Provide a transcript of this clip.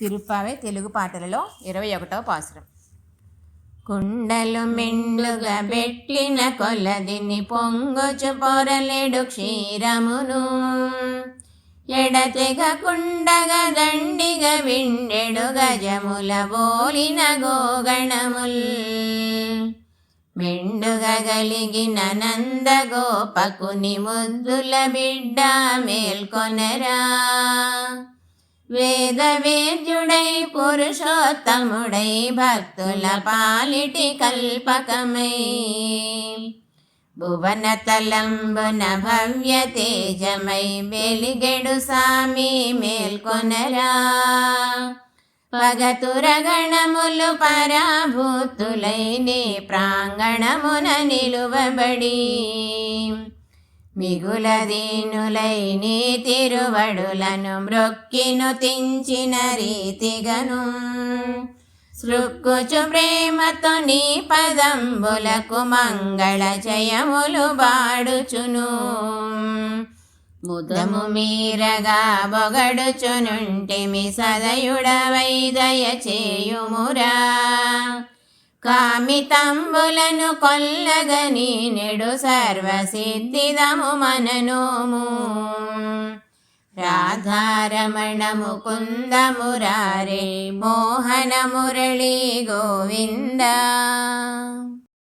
తిరుప్పావే తెలుగు పాటలలో ఇరవై ఒకటవ పాసురం. కుండలు మెండుగా పెట్టిన కొలదిని పొంగొచ్చు పొరలేడు క్షీరమును. ఎడతెగ కుండగ దండిగ విండెడు గజముల బోలిన గోగణముల్. మెండుగా గలిగిన నందగోపకుని ముద్దుల బిడ్డ మేల్కొనరా. వేద వేద్యుడై పురుషోత్తముడై భక్తుల పాలిటి కల్పకమై. భువన తలంబున భవ్య తేజమై వెలిగెడు సామి మేల్కొనరా. పగతురగణములు పరాభూతులై నీ ప్రాంగణమున నిలువబడి. మిగుల దీనులై నీ తిరువడులను మ్రొక్కిను తించిన రీతిగను. సృక్కుచు ప్రేమతో నీ పదంబులకు మంగళ జయములు బాడుచును ముదము మీరగా బొగడుచునుంటిమి సదయుడవై దయ చేయుమురా. కామితంబులను కొల్లగని నెడు సర్వసిద్ధిదము మననోము. రాధారమణ ముకుంద మురారే మోహన మురళీ గోవింద.